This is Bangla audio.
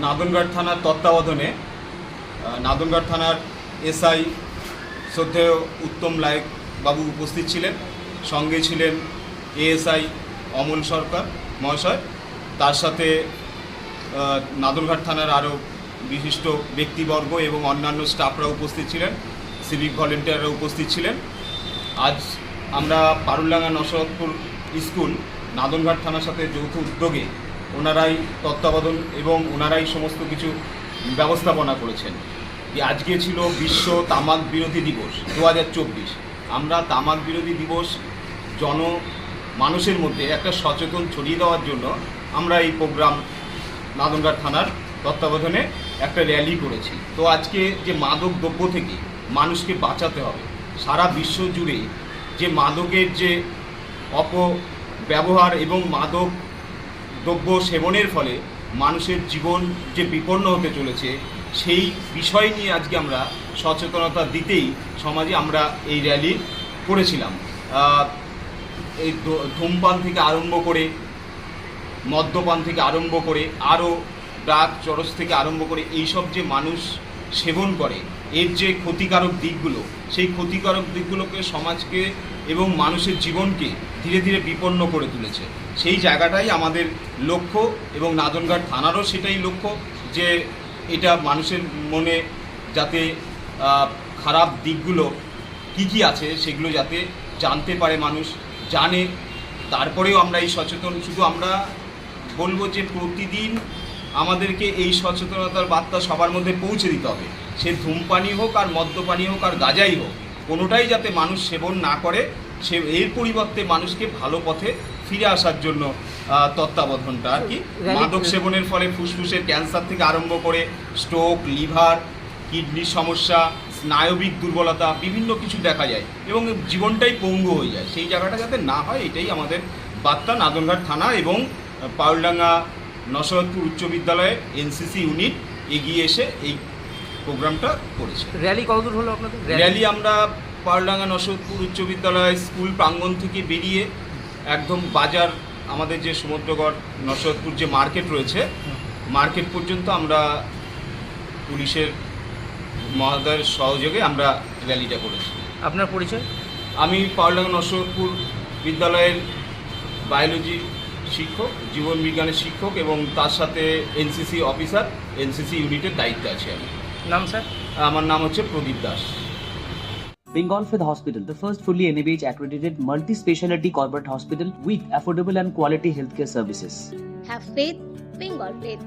নাদনগড় থানার তত্ত্বাবধানে নাদনগড় থানার এসআই শ্রদ্ধেয় উত্তম লায়ক বাবু উপস্থিত ছিলেন। সঙ্গে ছিলেন এএসআই অমল সরকার মহাশয়। তার সাথে নাদনঘাট থানার আরও বিশিষ্ট ব্যক্তিবর্গ এবং অন্যান্য স্টাফরা উপস্থিত ছিলেন, সিভিক ভলেন্টিয়াররা উপস্থিত ছিলেন। আজ আমরা পারুল্লাঙ্গা নসরতপুর স্কুল নাদনঘাট থানার সাথে যৌথ উদ্যোগে ওনারাই তত্ত্বাবধান এবং ওনারাই সমস্ত কিছু ব্যবস্থাপনা করেছেন। আজকে ছিল বিশ্ব তামাক বিরোধী দিবস, দু হাজার চব্বিশ। আমরা তামাক বিরোধী দিবস জন মানুষের মধ্যে একটা সচেতন ছড়িয়ে দেওয়ার জন্য আমরা এই প্রোগ্রাম নাদনঘাট থানার তত্ত্বাবধানে একটা র্যালি করেছি। তো আজকে যে মাদক দ্রব্য থেকে মানুষকে বাঁচাতে হবে, সারা বিশ্ব জুড়ে যে মাদকের যে অপব্যবহার এবং মাদক দ্রব্য সেবনের ফলে মানুষের জীবন যে বিপন্ন হতে চলেছে, সেই বিষয় নিয়ে আজকে আমরা সচেতনতা দিতেই সমাজে আমরা এই র্যালি করেছিলাম। এই ধূমপান থেকে আরম্ভ করে, মদ্যপান থেকে আরম্ভ করে, আরও ড্রাগ চরস থেকে আরম্ভ করে, এইসব যে মানুষ সেবন করে। এর যে ক্ষতিকারক দিকগুলো, সেই ক্ষতিকারক দিকগুলোকে সমাজকে এবং মানুষের জীবনকে ধীরে ধীরে বিপন্ন করে তুলেছে। সেই জায়গাটাই আমাদের লক্ষ্য এবং নাদনঘাট থানারও সেটাই লক্ষ্য যে এটা মানুষের মনে যাতে খারাপ দিকগুলো কি কি আছে সেগুলো যাতে জানতে পারে মানুষ, জানে। তারপরেও আমরা এই সচেতন, শুধু আমরা বলব যে প্রতিদিন আমাদেরকে এই সচেতনতার বার্তা সবার মধ্যে পৌঁছে দিতে হবে। সে ধূমপানি হোক আর মদ্যপানি হোক আর গাজাই হোক কোনোটাই যাতে মানুষ সেবন না করে সে এর পরিবর্তে মানুষকে ভালো পথে ফিরে আসার জন্য তত্ত্বাবধানটা আর কি। মাদক সেবনের ফলে ফুসফুসের ক্যান্সার থেকে আরম্ভ করে স্ট্রোক লিভার কিডনির সমস্যা স্নায়বিক দুর্বলতা বিভিন্ন কিছু দেখা যায় এবং জীবনটাই পঙ্গু হয়ে যায়। সেই জায়গাটা যাতে না হয় এটাই আমাদের বার্তা। নাদনঘাট থানা এবং পাউলডাঙ্গা নসরতপুর উচ্চ বিদ্যালয়ের এনসিসি ইউনিট এগিয়ে এসে এই প্রোগ্রামটা করেছে। র্যালি কতদূর হলো আপনাদের? র্যালি আমরা পাউলডাঙ্গা নসরতপুর উচ্চ বিদ্যালয় স্কুল প্রাঙ্গণ থেকে বেরিয়ে একদম বাজার আমাদের যে সমুদ্রগড় নসরতপুর যে মার্কেট রয়েছে মার্কেট পর্যন্ত আমরা পুলিশের মহাদয়ের সহযোগে আমরা র্যালিটা করেছি। আপনার পরিচয়? আমি পাউলডাঙ্গা নসরতপুর বিদ্যালয়ের বায়োলজি শিক্ষক জীবন বিজ্ঞানের শিক্ষক এবং তার সাথে এনসিসি অফিসার এনসিসি ইউনিটের দায়িত্বে আছি আমি নাম স্যার আমার নাম হচ্ছে Pradip Das Bengal Fifth Hospital, the first fully NABH accredited multi speciality corporate hospital with affordable and quality healthcare services. Have faith, Bengal faith.